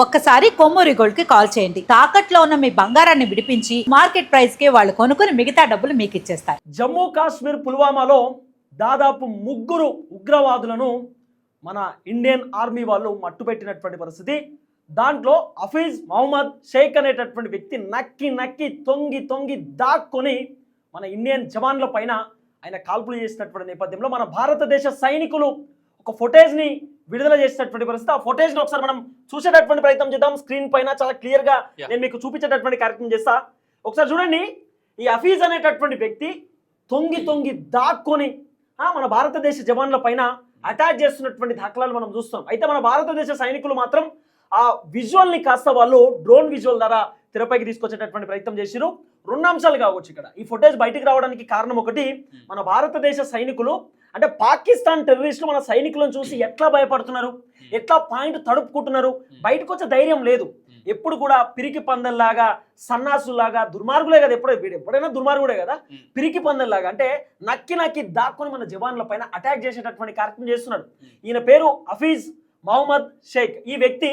ఒక్కసారి కొమ్మూరి గోల్డ్కి కాల్ చేయండి. తాకట్లో ఉన్న మీ బంగారాన్ని విడిపించి మార్కెట్ ప్రైస్కి వాళ్ళు కొనుక్కుని మిగతా డబ్బులు మీకు ఇచ్చేస్తారు. జమ్మూ కాశ్మీర్ పుల్వామాలో దాదాపు ముగ్గురు ఉగ్రవాదులను మన ఇండియన్ ఆర్మీ వాళ్ళు మట్టుపెట్టినటువంటి పరిస్థితి. దాంట్లో హఫీజ్ మహమ్మద్ షేక్ అనేటటువంటి వ్యక్తి నక్కి నక్కి తొంగి తొంగి దాక్కొని మన ఇండియన్ జవాన్ల పైన ఆయన కాల్పులు చేసినటువంటి నేపథ్యంలో మన భారతదేశ సైనికులు ఒక ఫుటేజ్ని విడుదల చేసినటువంటి పరిస్థితి. ఆ ఫుటేజ్ని ఒకసారి మనం చూసేటటువంటి ప్రయత్నం చేద్దాం. స్క్రీన్ పైన చాలా క్లియర్గా Yeah. నేను మీకు చూపించేటటువంటి కార్యక్రమం చేస్తా. ఒకసారి చూడండి. ఈ హఫీజ్ అనేటటువంటి వ్యక్తి తొంగి తొంగి దాక్కొని ఆ, మన భారతదేశ జవాన్ల పైన అటాక్ చేస్తున్నటువంటి దాఖలాలు మనం చూస్తాం అయితే మన భారతదేశ సైనికులు మాత్రం ఆ విజువల్ని కాస్త వాళ్ళు డ్రోన్ విజువల్ ద్వారా తెరపైకి తీసుకొచ్చేటటువంటి ప్రయత్నం చేసిరు. రెండు అంశాలు కావచ్చు ఇక్కడ. ఈ ఫుటేజ్ బయటికి రావడానికి కారణం ఒకటి మన భారతదేశ సైనికులు అంటే పాకిస్తాన్ టెర్రరిస్టులు మన సైనికులను చూసి ఎట్లా భయపడుతున్నారు? ఎట్లా పాయింట్ తడుపుకుంటున్నారు? బయటకు వచ్చే ధైర్యం లేదు. ఎప్పుడు కూడా పిరికి పందల్లాగా సన్నాసులాగా దుర్మార్గులే కదా ఎప్పుడో వీడు. ఎప్పుడైనా దుర్మార్గుడే కదా. పిరికి పందల్లాగా. అంటే నక్కి నక్కి దాక్కుని మన జవాన్ల పైన అటాక్ చేసేటటువంటి కార్యక్రమం చేస్తున్నాడు. ఈయన పేరు హఫీజ్ మహమ్మద్ షేక్. ఈ వ్యక్తి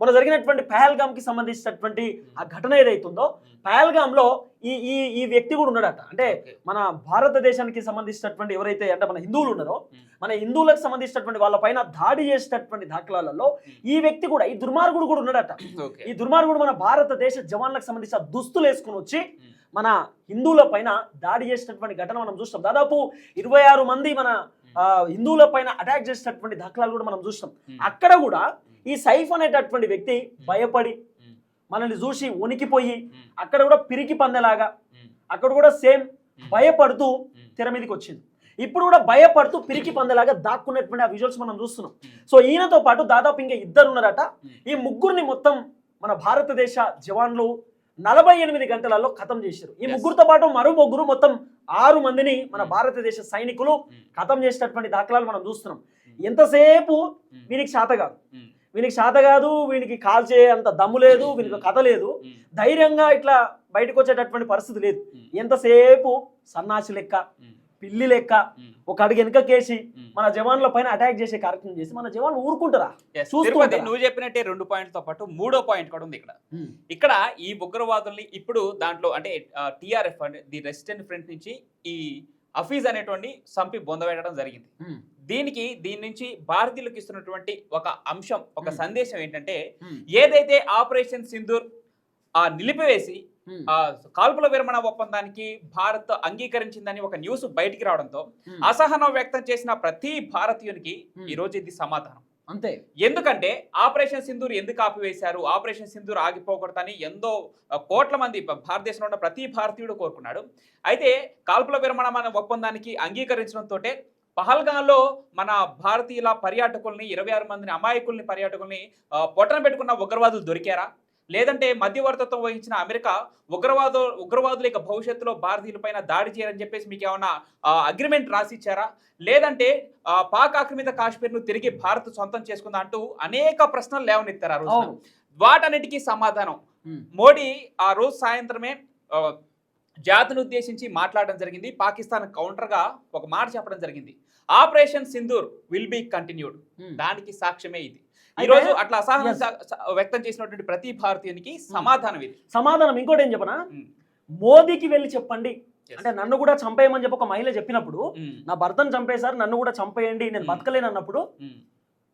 మన జరిగినటువంటి పహల్గామ్కి సంబంధించినటువంటి ఆ ఘటన ఏదైతుందో పహల్గామ్లో ఈ ఈ ఈ వ్యక్తి కూడా ఉన్నాడట. అంటే మన భారతదేశానికి సంబంధించినటువంటి ఎవరైతే అంటే మన హిందువులు ఉన్నారో మన హిందువులకు సంబంధించినటువంటి వాళ్ళ పైన దాడి చేసేటటువంటి దాఖలాలలో ఈ వ్యక్తి కూడా ఈ దుర్మార్గుడు కూడా ఉన్నాడట. ఈ దుర్మార్గుడు మన భారతదేశ జవాన్లకు సంబంధించిన దుస్తులు వేసుకుని వచ్చి మన హిందువుల పైన దాడి చేసినటువంటి ఘటన మనం చూస్తాం. దాదాపు ఇరవై ఆరు మంది మన హిందువుల పైన అటాక్ చేసినటువంటి దాఖలాలు కూడా మనం చూస్తాం అక్కడ కూడా ఈ సైఫ్ అనేటటువంటి వ్యక్తి భయపడి మనల్ని చూసి వణికిపోయి అక్కడ కూడా పిరికి పందెలాగా అక్కడ కూడా సేమ్ భయపడుతూ తెర మీదకి వచ్చింది. ఇప్పుడు కూడా భయపడుతూ పిరికి పందెలాగా దాక్కున్నటువంటి ఆ విజువల్స్ మనం చూస్తున్నాం. సో ఈయనతో పాటు దాదాపు ఇంకా ఇద్దరు ఉన్నారట. ఈ ముగ్గురిని మొత్తం మన భారతదేశ జవాన్లు నలభై ఎనిమిది గంటలలో ఖతం చేశారు. ఈ. ముగ్గురుతో పాటు మరో ముగ్గురు మొత్తం ఆరు మందిని మన భారతదేశ సైనికులు ఖతం చేసినటువంటి దాఖలాలు మనం చూస్తున్నాం. ఎంతసేపు వీనికి శాత కాదు. వీనికి శాత కాదు వీనికి కాల్చే అంత దమ్ము లేదు వీనికి కథ లేదు. ధైర్యంగా ఇట్లా బయటకు వచ్చేటటువంటి పరిస్థితి లేదు. ఎంతసేపు సన్నాసి లెక్క పిల్లి లెక్క ఒక అడుగు వెనుకకేసి మన జవాన్ల పైన అటాక్ చేసే కార్యక్రమం చేసి మన జవాన్లు ఊరుకుంటారా? చూస్తూ తిరుపతి ఉంటారా? నువ్వు చెప్పినట్టే రెండు పాయింట్లతో పాటు మూడో పాయింట్ కూడా ఉంది ఇక్కడ. ఇక్కడ ఈ ఉగ్రవాదుల్ని ఇప్పుడు దాంట్లో అంటే టిఆర్ఎఫ్ అంటే ది రెసిస్టెంట్ ఫ్రంట్ నుంచి ఈ అఫీజ్ అనేటువంటి సంపి బొందబెట్టడం జరిగింది. దీనికి దీని నుంచి భారతీయులకు ఇస్తున్నటువంటి ఒక అంశం ఒక. సందేశం ఏంటంటే ఏదైతే ఆపరేషన్ సింధూర్ ఆ నిలిపివేసి కాల్పుల విరమణ ఒప్పందానికి భారత్ అంగీకరించిందని ఒక న్యూస్ బయటికి రావడంతో అసహనం వ్యక్తం చేసిన ప్రతి భారతీయునికి. ఈ రోజు ఇది సమాధానం. అంతే. ఎందుకంటే ఆపరేషన్ సింధూర్ ఎందుకు ఆపివేశారు? ఆపరేషన్ సింధూర్ ఆగిపోకూడదని ఎంతో కోట్ల మంది భారతదేశంలో ఉన్న ప్రతి భారతీయుడు కోరుకున్నాడు. అయితే కాల్పుల విరమణ మన ఒప్పందానికి అంగీకరించడంతో పహల్గాంలో మన భారతీయుల పర్యాటకుల్ని ఇరవై ఆరు మందిని అమాయకుల్ని పర్యాటకుల్ని పొట్టన పెట్టుకున్న ఉగ్రవాదులు దొరికారా? లేదంటే మధ్యవర్తిత్వం వహించిన అమెరికా ఉగ్రవాదు ఉగ్రవాదుల యొక్క భవిష్యత్తులో భారతీయుల పైన దాడి చేయరని చెప్పేసి మీకు ఏమైనా అగ్రిమెంట్ రాసిచ్చారా? లేదంటే ఆ, పాక్ ఆక్రమిత కాశ్మీర్ను తిరిగి భారత్ సొంతం చేసుకుందా అంటూ అనేక ప్రశ్నలు లేవనెత్తారు ఆ రోజు వాటన్నిటికీ సమాధానం. మోడీ ఆ రోజు సాయంత్రమే జాతిని ఉద్దేశించి మాట్లాడడం జరిగింది. పాకిస్తాన్ కౌంటర్గా ఒక మాట చెప్పడం జరిగింది. Operation Sindoor will be continued. దానికి సాక్ష్యమే ఇది. ఈ రోజు అట్లా అసహనం వ్యక్తం చేసినటువంటి ప్రతి భారతీయునికి సమాధానం ఇది సమాధానం ఇంకోటి ఏం చెప్పనా ఉమ్. మోదీకి వెళ్ళి చెప్పండి. అంటే నన్ను కూడా చంపేయమని చెప్పి ఒక మహిళ చెప్పినప్పుడు ఉమ్. నా భర్తను చంపేశారు నన్ను కూడా చంపేయండి నేను Hmm. బతకలేను అన్నప్పుడు.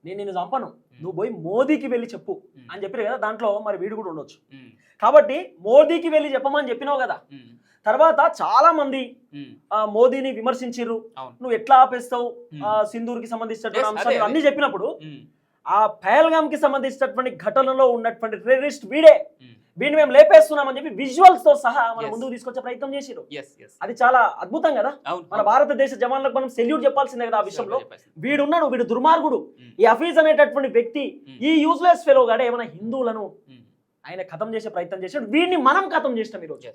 నేను నిన్ను చంపను నువ్వు పోయి మోదీకి వెళ్ళి చెప్పు. అని చెప్పారు కదా దాంట్లో మరి వీడు కూడా ఉండొచ్చు. కాబట్టి మోదీకి వెళ్ళి చెప్పమని చెప్పినావు కదా. తర్వాత చాలా మంది మోదీని విమర్శించిర్రు అవును నువ్వు ఎట్లా ఆపేస్తావు సింధూర్కి సంబంధించినటువంటి Yes, అంశాలు అన్ని చెప్పినప్పుడు. ఆ పహల్గామ్కి సంబంధించినటువంటి ఘటనలో ఉన్నటువంటి టెర్రరిస్ట్ వీడే ఉమ్. వీడిని మేము లేపేస్తున్నామని చెప్పి విజువల్స్తో సహా మన. ముందుకు తీసుకొచ్చే ప్రయత్నం చేసిరు. అది చాలా అద్భుతం కదా మన భారతదేశ జవాన్లకు మనం సెల్యూట్ చెప్పాల్సిందే కదా ఆ విషయంలో. వీడున్నాడు వీడు దుర్మార్గుడు ఉమ్. ఈ హఫీజ్ అనేటటువంటి వ్యక్తి ఉమ్. ఈ యూజ్లెస్ ఫెలో గాడే ఏమైనా హిందువులను. ఆయన ఖతం చేసే ప్రయత్నం చేశాడు వీడిని మనం ఖతం చేసినాం ఈరోజు.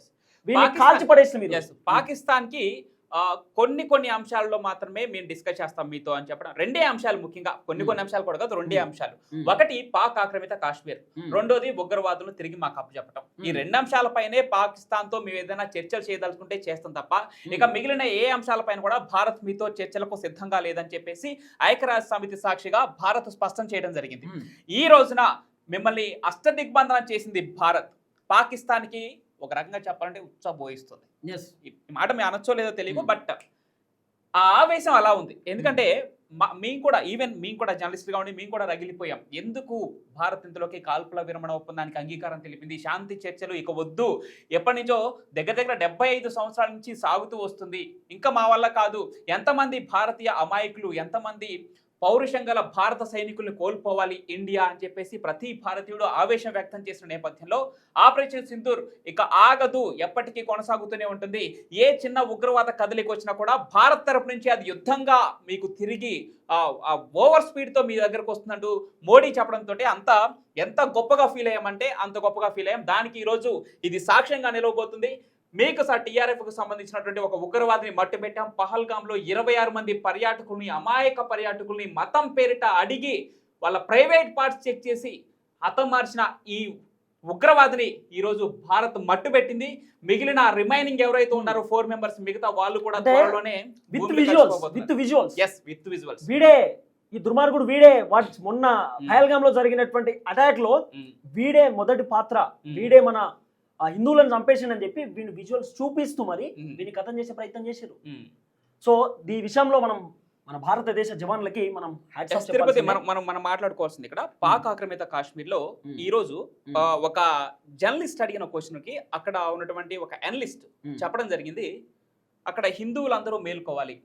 వీడిని కాల్చి పడేసినాం పాకిస్తాన్కి కొన్ని కొన్ని అంశాల్లో మాత్రమే మేము డిస్కస్ చేస్తాం మీతో అని చెప్పడం రెండే అంశాలు ముఖ్యంగా కొన్ని కొన్ని అంశాలు కూడా కాదు రెండే. అంశాలు. ఒకటి పాక్ ఆక్రమిత కాశ్మీర్. రెండోది ఉగ్రవాదులు తిరిగి మాకు అప్పు చెప్పడం ఈ. రెండు అంశాలపైనే పాకిస్తాన్తో మేము ఏదైనా చర్చలు చేయదలుచుకుంటే చేస్తాం తప్ప ఇక మిగిలిన ఏ అంశాలపైన కూడా భారత్ మీతో చర్చలకు సిద్ధంగా లేదని చెప్పేసి ఐక్యరాజ్య సమితి సాక్షిగా భారత్ స్పష్టం చేయడం జరిగింది. ఈ రోజున మిమ్మల్ని అష్టదిగ్బంధనం చేసింది భారత్ పాకిస్తాన్కి ఒక రకంగా చెప్పాలంటే ఉచ్చబోయిస్తుంది ఎస్ ఈ మాట మీ అనొచ్చో లేదో తెలియదు Hmm. బట్ ఆ ఆవేశం అలా ఉంది. ఎందుకంటే మా- మేము కూడా ఈవెన్ మేము కూడా జర్నలిస్ట్గా ఉండి మేము కూడా రగిలిపోయాం. ఎందుకు భారత్ ఇందులోకి కాల్పుల విరమణ ఒప్పందానికి అంగీకారం తెలిపింది? శాంతి చర్చలు ఇక వద్దు. ఎప్పటి నుంచో దగ్గర దగ్గర డెబ్బై ఐదు సంవత్సరాల నుంచి సాగుతూ వస్తుంది. ఇంకా మా వల్ల కాదు. ఎంతమంది భారతీయ అమాయకులు ఎంతమంది పౌరుషం గల భారత సైనికుల్ని కోల్పోవాలి ఇండియా అని చెప్పేసి ప్రతి భారతీయుడు ఆవేశం వ్యక్తం చేసిన నేపథ్యంలో ఆపరేషన్ సింధూర్ ఇక ఆగదు ఎప్పటికీ కొనసాగుతూనే ఉంటుంది. ఏ చిన్న ఉగ్రవాద కదలికి వచ్చినా కూడా భారత్ తరపు నుంచి అది యుద్ధంగా మీకు తిరిగి ఓవర్ స్పీడ్తో మీ దగ్గరకు వస్తుందంటూ మోడీ చెప్పడంతో అంత ఎంత గొప్పగా ఫీల్ అయ్యామంటే అంత గొప్పగా ఫీల్ అయ్యాం. దానికి ఈరోజు ఇది సాక్ష్యంగా నిలవబోతుంది. మీకు సార్ టీఆర్ఎఫ్కు సంబంధించినటువంటి ఒక ఉగ్రవాదిని మట్టు పెట్టాం పహల్గాంలో ఇరవై ఆరు మంది పర్యాటకుల్ని అమాయక పర్యాటకుల్ని మతం పేరిట అడిగి వాళ్ళ ప్రైవేట్ పార్ట్స్ చెక్ చేసి హతమార్చిన ఈ ఉగ్రవాదిని ఈరోజు భారత్ మట్టు పెట్టింది మిగిలిన రిమైనింగ్ ఎవరైతే ఉన్నారో ఫోర్ మెంబర్స్ మిగతా వాళ్ళు కూడా త్వరలోనే with visuals with visuals. Yes with visuals. వీడే ఈ దుర్మార్గుడు వీడే. వాట్ మొన్న పహల్గామ్లో జరిగినటువంటి అటాక్లో వీడే మొదటి పాత్ర. వీడే మన హిందువులను చంపేసిండని చెప్పి వీడిని విజువల్స్ చూపిస్తూ మరి. వీడిని కథం చేసే ప్రయత్నం చేశారు సో ఈ విషయంలో మనం మన భారతదేశ జవాన్లకి మనం తిరుపతి. మనం మనం మనం మాట్లాడుకోవాల్సింది ఇక్కడ పాక్ ఆక్రమిత కాశ్మీర్లో. ఈ రోజు ఒక జర్నలిస్ట్ అడిగిన క్వశ్చన్కి అక్కడ ఉన్నటువంటి ఒక అనలిస్ట్. చెప్పడం జరిగింది అక్కడ హిందువులందరూ మేల్కోవాలి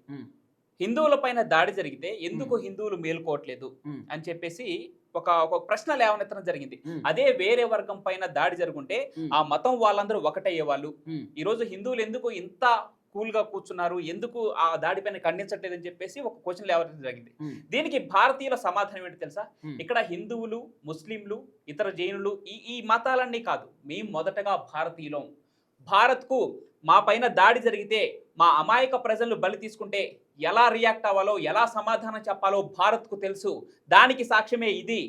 Hmm. హిందువుల పైన దాడి జరిగితే ఎందుకు హిందువులు మేల్కోవట్లేదు. అని చెప్పేసి ఒక ఒక ప్రశ్న లేవనెత్తడం జరిగింది. అదే వేరే వర్గం పైన దాడి జరుగుంటే. ఆ మతం వాళ్ళందరూ ఒకటయ్యే వాళ్ళు. ఈ రోజు హిందువులు ఎందుకు ఇంత కూల్గా కూర్చున్నారు ఎందుకు ఆ దాడి పైన ఖండించట్లేదని చెప్పేసి ఒక క్వశ్చన్ లేవనెత్తడం జరిగింది. దీనికి భారతీయుల సమాధానం ఏంటి తెలుసా. ఇక్కడ హిందువులు ముస్లింలు ఇతర జైనులు ఈ ఈ మతాలన్నీ కాదు మేము మొదటగా భారతీయులం భారత్కు మా పైన దాడి జరిగితే మా అమాయక ప్రజలను బలి తీసుకుంటే ఎలా రియాక్ట్ అవ్వాలో ఎలా సమాధానం చెప్పాలో భారత్కు తెలుసు దానికి సాక్ష్యమే ఇది.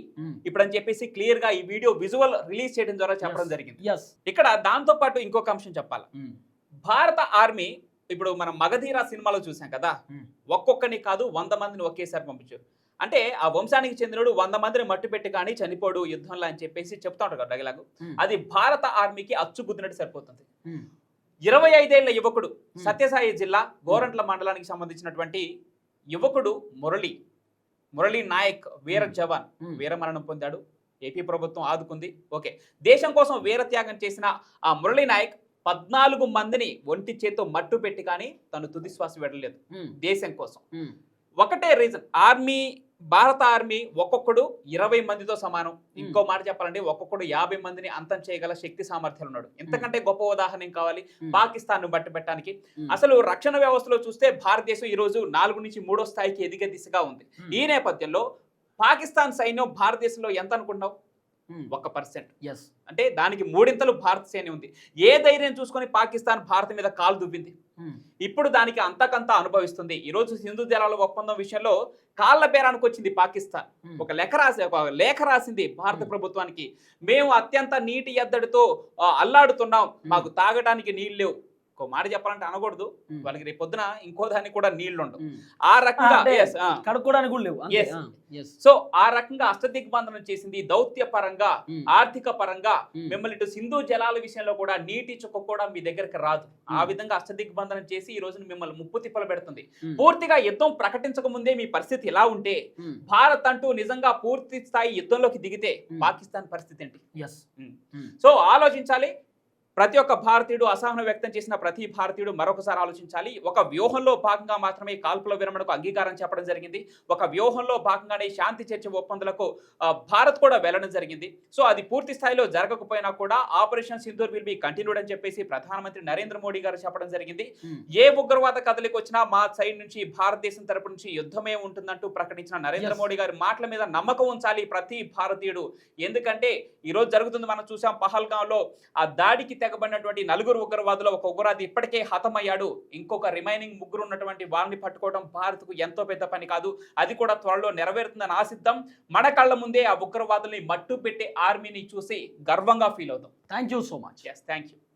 ఇప్పుడు అని చెప్పేసి క్లియర్గా ఈ వీడియో విజువల్ రిలీజ్ చేయడం ద్వారా చెప్పడం. జరిగింది. ఇక్కడ దాంతో పాటు ఇంకొక అంశం చెప్పాలి. భారత ఆర్మీ ఇప్పుడు మనం మగధీర సినిమాలో చూసాం కదా. ఒక్కొక్కని కాదు వంద మందిని ఒకేసారి పంపించారు అంటే ఆ వంశానికి చెందినడు వంద మందిని మట్టు పెట్టి కానీ చనిపోడు యుద్ధంలో అని చెప్పేసి చెప్తా ఉంటారు కదా డైలాగు. అది భారత ఆర్మీకి అచ్చుగుద్దినట్టు సరిపోతుంది. ఇరవై ఐదేళ్ళ యువకుడు సత్యసాయి జిల్లా గోరంట్ల మండలానికి సంబంధించినటువంటి యువకుడు మురళి మురళి నాయక్ వీర జవాన్. Hmm. వీరమరణం పొందాడు. ఏపీ ప్రభుత్వం ఆదుకుంది. ఓకే. దేశం కోసం వీర త్యాగం చేసిన ఆ మురళి నాయక్ పద్నాలుగు మందిని ఒంటి చేత్తో మట్టు పెట్టి కానీ తను తుది శ్వాస విడలేదు. Hmm. దేశం కోసం. Hmm. ఒకటే రీజన్. ఆర్మీ భారత ఆర్మీ ఒక్కొక్కడు ఇరవై మందితో సమానం ఇంకో మాట చెప్పాలంటే ఒక్కొక్కడు యాభై మందిని అంతం చేయగల శక్తి సామర్థ్యాలు ఉన్నాడు ఇంతకంటే గొప్ప ఉదాహరణ ఏం కావాలి. పాకిస్తాన్ను బట్టి పెట్టడానికి. అసలు రక్షణ వ్యవస్థలో చూస్తే భారతదేశం ఈ రోజు నాలుగు నుంచి మూడో స్థాయికి ఎదిగే దిశగా ఉంది. ఈ నేపథ్యంలో పాకిస్తాన్ సైన్యం భారతదేశంలో ఎంత అనుకుంటావు Hmm. ఒక పర్సెంట్. Yes. అంటే దానికి మూడింతలు భారత సైన్యం ఉంది. ఏ ధైర్యం చూసుకొని పాకిస్తాన్ భారత్ మీద కాలు దువ్వింది. ఇప్పుడు దానికి అంతకంతా అనుభవిస్తుంది. ఈ రోజు సింధు జలాల ఒప్పందం విషయంలో కాళ్ళ బేరానికి వచ్చింది పాకిస్తాన్. ఒక లేఖ రాసి ఒక లేఖ రాసింది భారత. ప్రభుత్వానికి. మేము అత్యంత నీటి ఎద్దడితో అల్లాడుతున్నాం. మాకు తాగడానికి నీళ్ళు లేవు. ఒక మాట చెప్పాలంటే అనకూడదు. వాళ్ళకి రేపు పొద్దున ఇంకో దానికి కూడా నీళ్ళు ఉండవు. ఆ రకంగా. కడుక్కోవడానికి కూడా లేవు. సో ఆ రకంగా అష్టదిగ్బంధనం చేసింది దౌత్య పరంగా. ఆర్థిక పరంగా. మిమ్మల్ని ఇటు సింధు జలాల విషయంలో కూడా నీటి చుక్క కూడా మీ దగ్గరికి రాదు ఆ. విధంగా అష్టదిగ్బంధనం చేసి ఈ రోజున మిమ్మల్ని ముప్పు తిప్పలు పెడుతుంది. పూర్తిగా యుద్ధం ప్రకటించక ముందే మీ పరిస్థితి ఇలా ఉంటే. భారత్ అంటూ నిజంగా పూర్తి స్థాయి యుద్ధంలోకి దిగితే. పాకిస్తాన్ పరిస్థితి ఏంటి. సో ఆలోచించాలి ప్రతి ఒక్క భారతీయుడు అసహనం వ్యక్తం చేసిన ప్రతి భారతీయుడు మరొకసారి ఆలోచించాలి. ఒక వ్యూహంలో భాగంగా మాత్రమే కాల్పుల విరమణకు అంగీకారం చెప్పడం జరిగింది. ఒక వ్యూహంలో భాగంగానే శాంతి చర్చ ఒప్పందాలకు భారత్ కూడా వెళ్ళడం జరిగింది. సో అది పూర్తి స్థాయిలో జరగకపోయినా కూడా operation Sindoor will be continued అని చెప్పేసి ప్రధానమంత్రి నరేంద్ర మోడీ గారు చెప్పడం జరిగింది. Hmm. ఏ ఉగ్రవాద కదలికి వచ్చినా మా సైడ్ నుంచి భారతదేశం తరపు నుంచి యుద్ధమే ఉంటుందంటూ ప్రకటించిన నరేంద్ర. మోడీ గారి మాటల మీద నమ్మకం ఉంచాలి ప్రతి భారతీయుడు. ఎందుకంటే ఈ రోజు జరుగుతుంది మనం చూసాం పహల్గాంలో ఆ దాడికి తెగబడినటువంటి నలుగురు ఉగ్రవాదులు ఒక ఉగ్రవాది ఇప్పటికే హతమయ్యాడు. ఇంకొక రిమైనింగ్ ముగ్గురు ఉన్నటువంటి వారిని పట్టుకోవడం భారత్కు ఎంతో పెద్ద పని కాదు. అది కూడా త్వరలో నెరవేరుతుందని ఆశిద్దాం. మన కళ్ళ ముందే ఆ ఉగ్రవాదుల్ని మట్టు పెట్టే ఆర్మీని చూసి గర్వంగా ఫీల్ అవుతాం. Thank you so much. Yes thank you